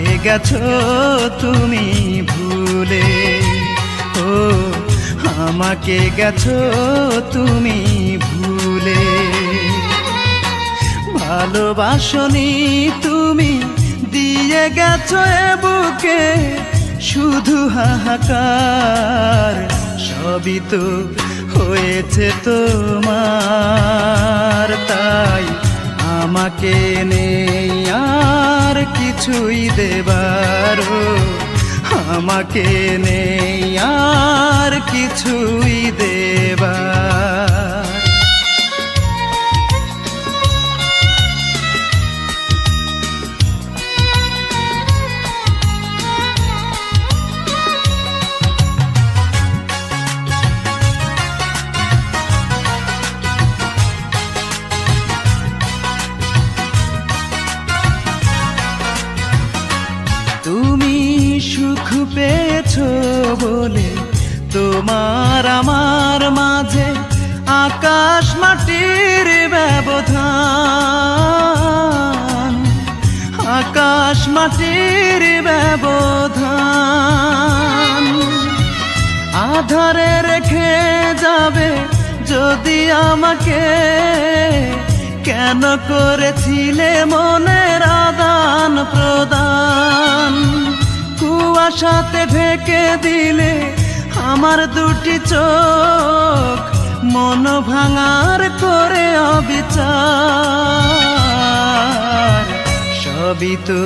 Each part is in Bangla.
আমাকে গেছো তুমি ভুলে, ও, আমাকে গেছো তুমি ভুলে। ভালোবাসনি তুমি, দিয়ে গেছো এ বুকে শুধু হাহাকার, সবই তো হয়েছে তোমার, তাই আমাকে নেই আর কিছুই দেবার আমাকে নেই আর কিছুই দেবার। আধারে রেখে যাবে যদি আমাকে। কেন করেছিলে মনের আদান প্রদান? কুয়াশাতে ঢেকে দিলে আমার দুটি চোখ মন ভাঙার করে অবিচার। সবই তো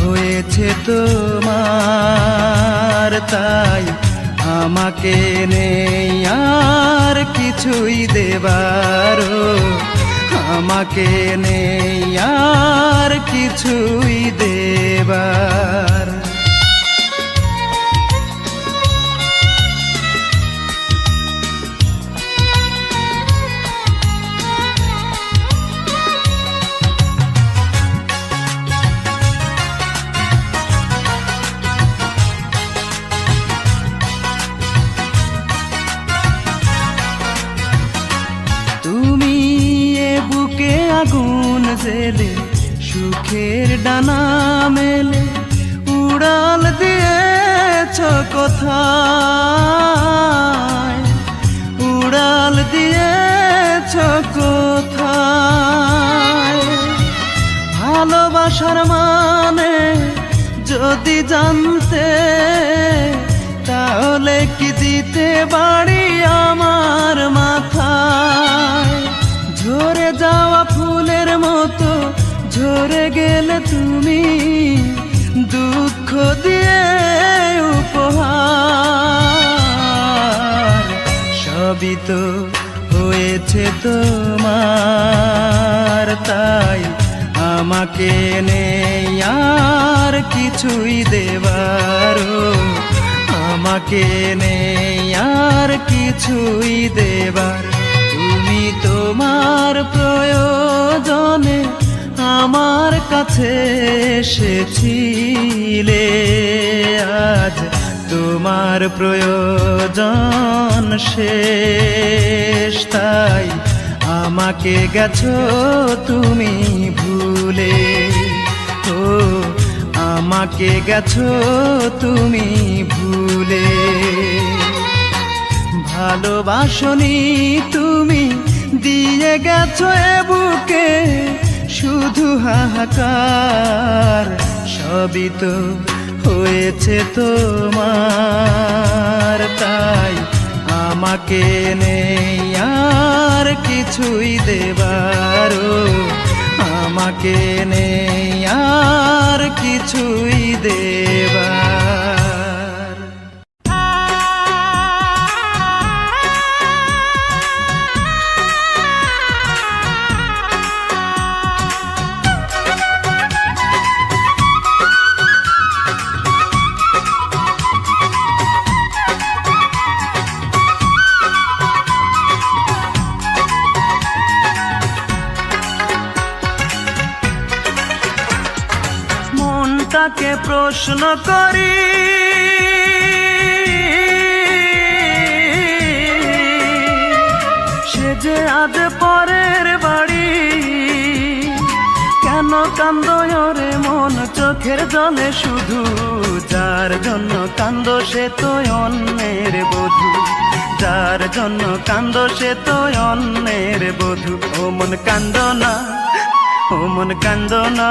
হয়েছে তোমার, তাই আমাকে নেই আর কিছুই দেবার আমাকে নেই আর কিছুই দেবার। দিতে বাড়ি আমার মাথায়। ঝরে যাওয়া ফুলের মতো, ঝরে গেলে তুমি দুঃখ দিয়ে উপহার। সবই তো হয়েছে তোমার, তাই আমাকে নেই আর কিছুই দেবার। ও, আমাকে নেই আর কিছুই দেবার। তুমি তোমার প্রয়োজনে আমার কাছে এসেছিলে। আজ তোমার প্রয়োজন শেষ তাই আমাকে গেছো তুমি ভুলে। আমাকে গেছো তুমি ভুলে। ভালোবাসনি তুমি দিয়ে গেছো এ বুকে শুধু হাহাকার। সবই তো হয়েছে তোমার তাই আমাকে নেই আর কিছুই দেবার। ও, আমাকে নেই আর কিছুই দেবার। করি। সে যে আজ পরের বাড়ি, কেন কান্দ রে মন? চোখের জলে শুধু যার জন্য কান্দ সে তো অন্যের বধু। যার জন্য কান্দ সে তো অন্যের বধু। ও মন কান্দ না, ও মন কান্দ না।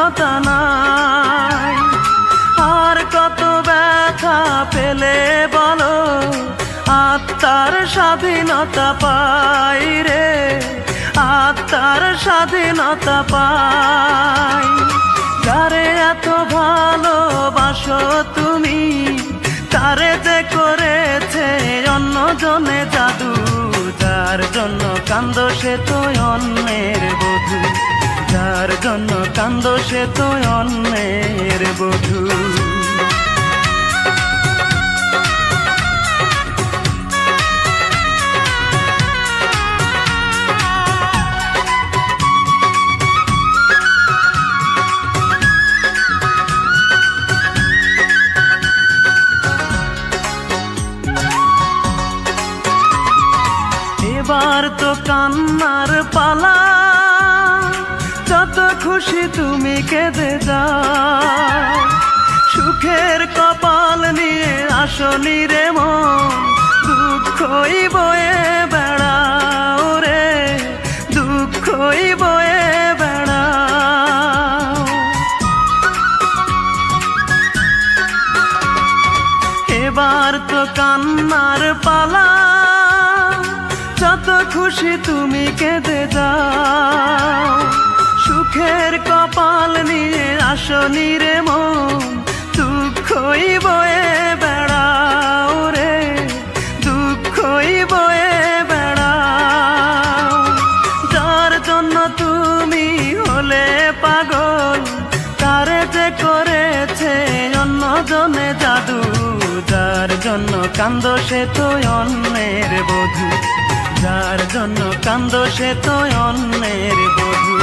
স্বাধীনতা নাই। আর কত ব্যথা পেলে বলো, আত্মার স্বাধীনতা পাই রে, আত্মার স্বাধীনতা পাই। যারে এত ভালোবাসো তুমি? তারে যে করেছে অন্য জনে জাদু? যার জন্য কান্দ সে তো অন্যের বধূ। যার জন্য কান্দ সে তো অন্যের বধূ। এবার তো কান্নার পালা খুশি তুমি কেঁদে যাও। সুখের কপাল নিয়ে আসনি রে মন, দুঃখই বয়ে বেড়াও রে, দুঃখই বয়ে বেড়াও। এবার তো কান্নার পালা, যত খুশি তুমি কেঁদে যাও। সুখের কপাল নিয়ে আসনি রে মন। দুঃখই বয়ে বেড়াও রে। দুঃখই বয়ে বেড়াও। যার জন্য তুমি হলে পাগল, তারে যে করেছে অন্য জনে জাদু, যার জন্য কান্দ সে তো অন্যের বধূ। যার জন্য কান্দ সে তো অন্যের বধূ।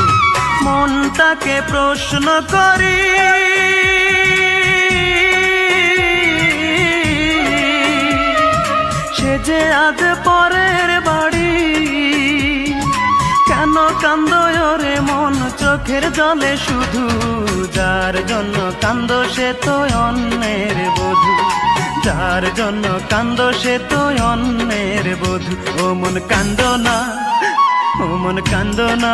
মনটাকে প্রশ্ন করি। সে যে আজ পরের বাড়ি, কেন কান্দ রে মন চোখের জলে? শুধু যার জন্য কান্দ সে তো অন্যের বধূ। যার জন্য কান্দ সে তো অন্যের বধূ। ও মন কান্দ না, ও মন কান্দ না।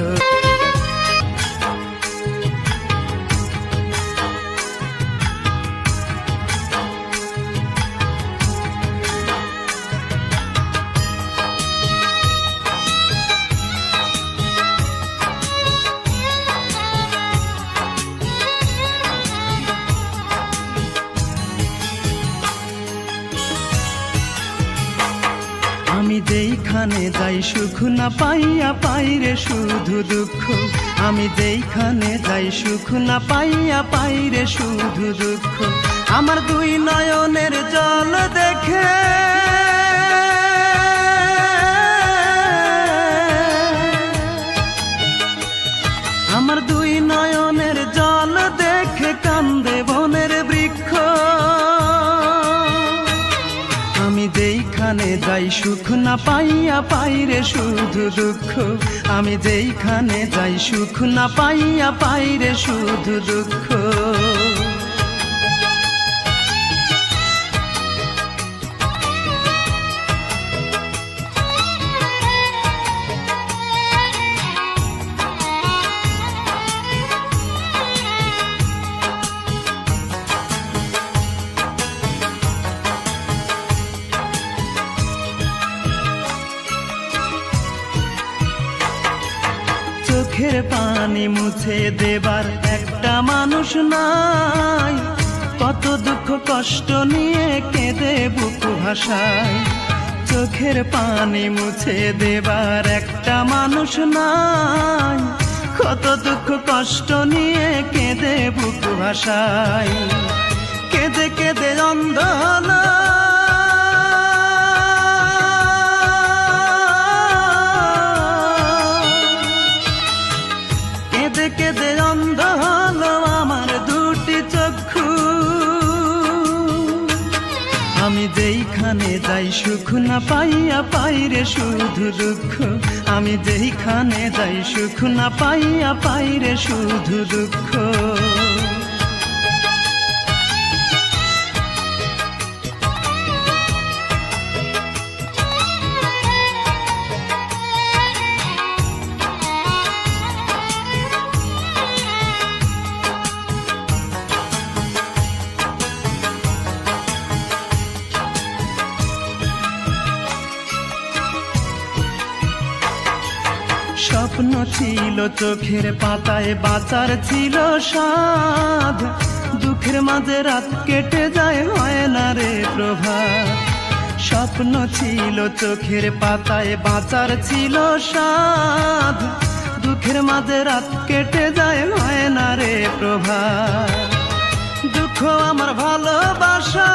না পাইয়া পাই রে শুধু দুঃখ। আমি যেইখানে যাই, সুখ না পাইয়া পাইরে শুধু দুঃখ। আমার দুই নয়নের জল দেখে আমার দুই নয়নের সুখ না পাইয়া পাইরে শুধু দুঃখ। আমি যেইখানে যাই, সুখ না পাইয়া পাইরে শুধু দুঃখ। চোখের পানি মুছে দেবার একটা মানুষ নাই। কত দুঃখ, কষ্ট নিয়ে কেঁদে বুক ভাষায় চোখের পানি মুছে দেবার একটা মানুষ নাই। কত দুঃখ, কষ্ট নিয়ে কেঁদে বুক ভাষায় কেঁদে কেঁদে অন্ধ হলো কেঁদে অন্ধ হলো আমার দুটি চক্ষু। আমি যেইখানে যাই, সুখ না পাইয়া পাইরে শুধু দুঃখ। আমি যেইখানে যাই, সুখ না পাইয়া পাইরে শুধু দুঃখ। চোখের পাতায় বাঁচার ছিল সাধ দুঃখের মাঝে রাত কেটে যায় হয় না রে প্রভা স্বপ্ন ছিল চোখের পাতায় বাঁচার ছিল সাধ দুঃখের মাঝে রাত কেটে যায় হয় না রে প্রভা দুঃখ আমার ভালোবাসা।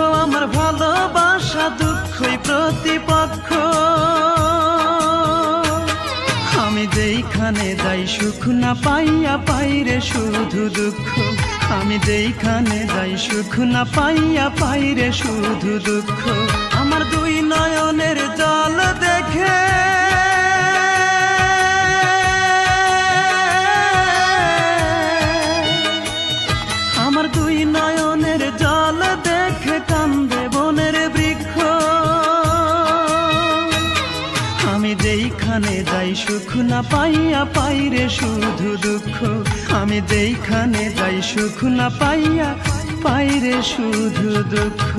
আমার ভালোবাসা, দুঃখই প্রতিপক্ষ। আমি যেইখানে যাই, সুখ না পাইয়া পাইরে শুধু দুঃখ। আমি যেইখানে যাই, সুখ না পাইয়া পাইরে শুধু দুঃখ। সুখ পাই রে শুধু দুঃখ। আমি যেইখানে যাই সুখ না পাইয়া পাই রে শুধু দুঃখ।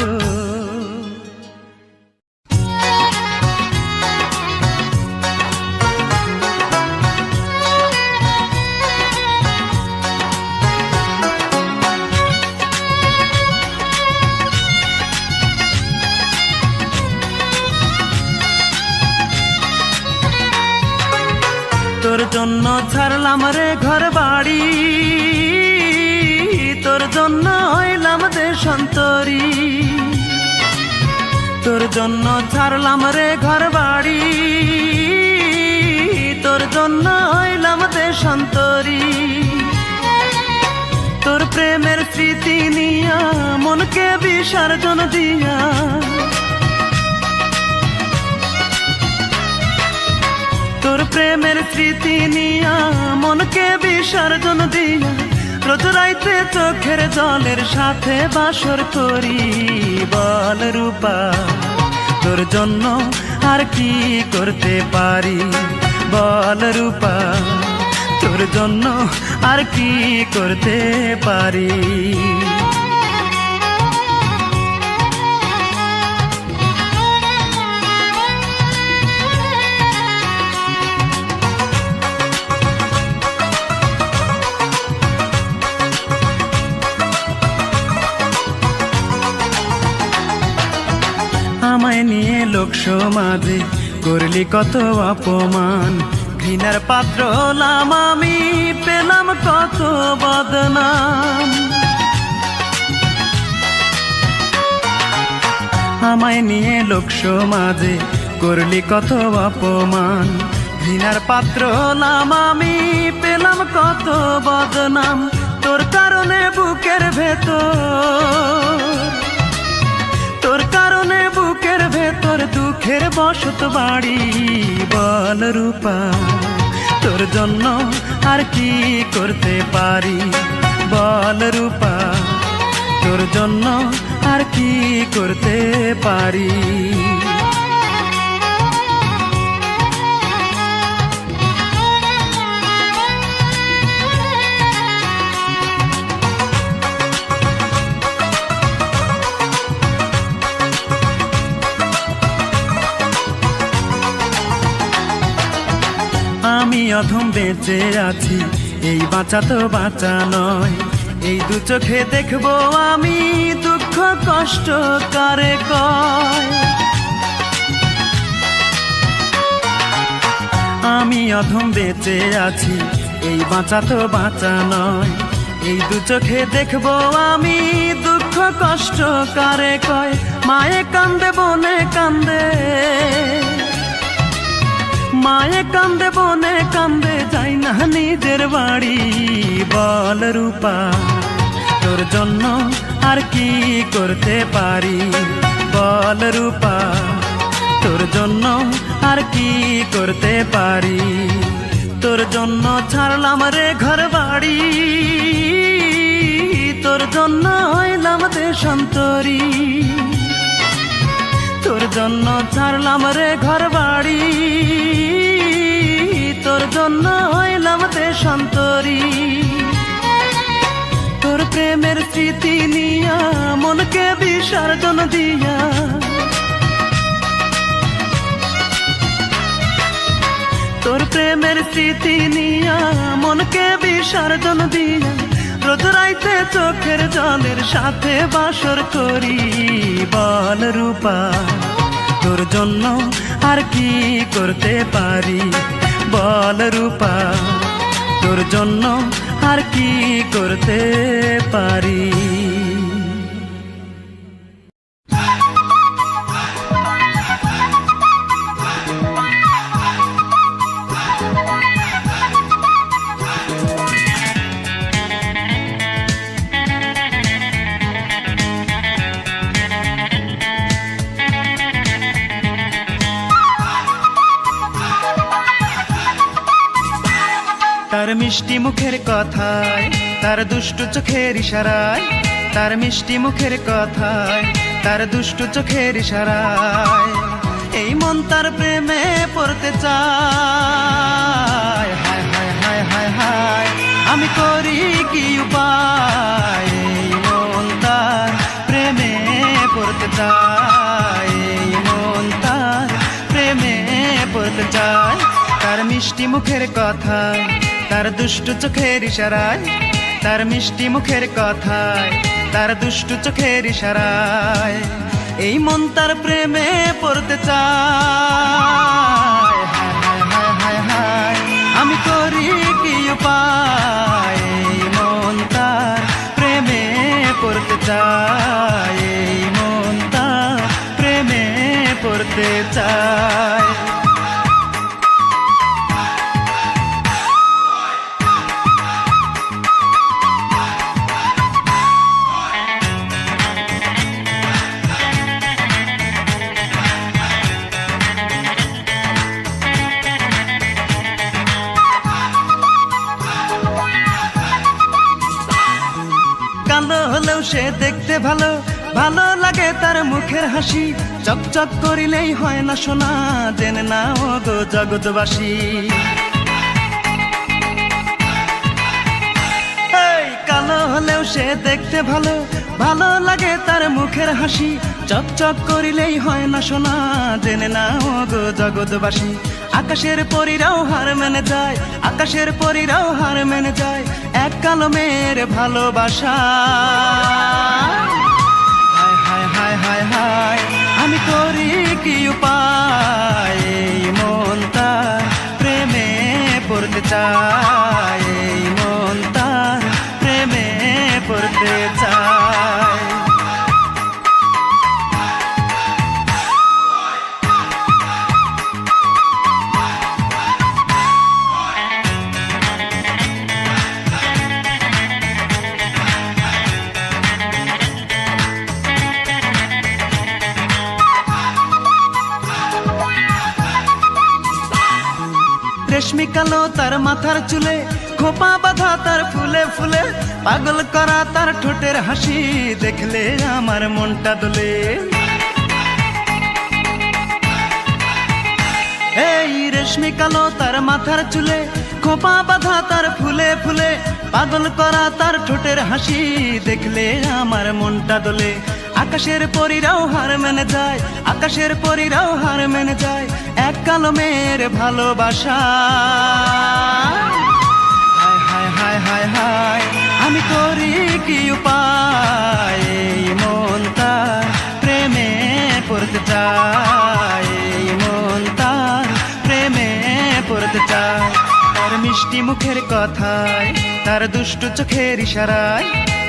জন্য ছাড়লাম রে ঘর বাড়ি তোর জন্য হইলাম দেশান্তরি তোর জন্য ছাড়লাম রে ঘর বাড়ি তোর জন্য হইলাম দেশান্তরি তোর প্রেমের স্মৃতি নিয়া মনকে বিসর্জন দিয়া তোর প্রেমের স্মৃতি নিয়া মনকে বিসর্জন দিয়া রোজ রাইতে চোখের জলের সাথে বাসর করি বল রূপা, তোর জন্য আর কি করতে পারি? বল রূপা, তোর জন্য আর কি করতে পারি? সমাজে করলি কত অপমান। ঘৃণার পাত্র হলাম আমি, পেলাম কত বদনাম। আমায় নিয়ে লোক সমাজে করলি কত অপমান। ঘৃণার পাত্র হলাম আমি, পেলাম কত বদনাম। তোর কারণে বুকের ভেতর তোর কারণে বুকের ভেতর দুঃখের বসত বাড়ি বল রূপা, তোর জন্য আর কি করতে পারি? বল রূপা, তোর জন্য আর কি করতে পারি? অধম বেঁচে আছি। এই বাঁচা তো বাঁচা নয়। এই দু চোখে দেখব আমি দুঃখ কষ্ট কারে কয়? আমি অধম বেঁচে আছি। এই বাঁচা তো বাঁচা নয়। এই দু চোখে দেখব আমি দুঃখ কষ্ট কারে কয়? মায়ে কান্দে, বনে কান্দে। মায়ে কান্দে, বনে কান্দে, যাই না নিজের বাড়ি। বল রূপা, তোর জন্য আর কি করতে পারি? বল রূপা, তোর জন্য আর কি করতে পারি? তোর জন্য ছাড়লাম রে ঘর বাড়ি। তোর জন্য হইলাম দেশান্তরী। তোর জন্য ছাড়লাম রে ঘর বাড়ি তোর জন্য হইলাম দেশান্তরী তোর প্রেমের স্মৃতি নিয়া মনকে বিসর্জন দিয়া। তোর প্রেমের স্মৃতি নিয়া মনকে বিসর্জন দিয়া। রোদ রাইতে চোখের জলের সাথে বাসর করি বল রূপা। তোর জন্য আর কি করতে পারি বল রূপা। তোর জন্য আর কি করতে পারি? মিষ্টি মুখের কথায়, তার দুষ্টু চোখের ইশারায়, তার মিষ্টি মুখের কথায়, তার দুষ্টু চোখের ইশারায়। এই মন তার প্রেমে পড়তে চায়। হায় হায় হায় হায় হায়, আমি করি কি উপায়? এই মন তার প্রেমে পড়তে চায়। এই মন তার প্রেমে পড়তে চায়, তার মিষ্টি মুখের কথায় তার দুষ্টু চোখের ইশারায়, তার মিষ্টি মুখের কথায়, তার দুষ্টু চোখের ইশারায়, এই মন তার প্রেমে পড়তে চায়। আমি করি কি উপায়? মন তার প্রেমে পড়তে চায় মন তার প্রেমে পড়তে চায়। দেখতে ভালো ভালো লাগে তার মুখের হাসি। চকচক করিলেই হয় না শোনা জেনে না ও গো জগৎবাসী। কালো হলেও সে দেখতে ভালো ভালো লাগে তার মুখের হাসি। চকচক করিলেই হয় না শোনা জেনে না ও গো জগৎবাসী। আকাশের পরীরাও হার মেনে যায়, আকাশের পরীরাও হার মেনে যায়, এক কালো মেয়ের ভালোবাসা। হায় হায় হায় হায় হায়, আমি করি কি উপায়? মন তার প্রেমে পড়তে চায় মন তার প্রেমে পড়তে চায়। কালো তার মাথার চুলে, খোপা বাঁধা তার ফুলে ফুলে, পাগল করা তার ঠোঁটের হাসি দেখলে আমার মনটা দোলে। এই রেশমি কালো তার মাথার চুলে, খোপা বাঁধা তার ফুলে ফুলে, পাগল করা তার ঠোঁটের হাসি দেখলে আমার মনটা দোলে। আকাশের পরিরাও হার মেনে যায়, আকাশের পরিরাও হার মেনে যায়, এক কালো মেয়ের ভালোবাসা। হায় হায় হায় হায় আমি করি কি উপায়? এই মন তার প্রেমে পড়তে চায়। এই মন তার প্রেমে পড়তে চায়। তার মিষ্টি মুখের কথায়, তার দুষ্টু চোখের ইশারায়,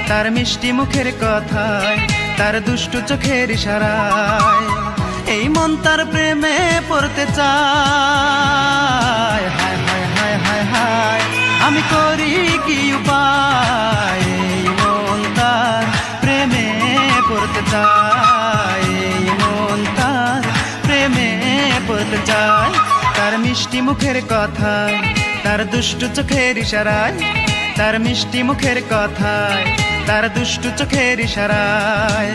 তার মিষ্টি মুখের কথায় তার দুষ্টু চোখের ইশারায়, এই মন তার প্রেমে পড়তে চায়। হায় হায় হায় হায় হায়, আমি করি কি উপায়? এই মন তার প্রেমে পড়তে চায়, এই মন তার প্রেমে পড়তে চায়। তার মিষ্টি মুখের কথা, তার দুষ্টু চোখের ইশারায়, তার মিষ্টি মুখের কথায় তার দুষ্টু চোখের ইশারায়।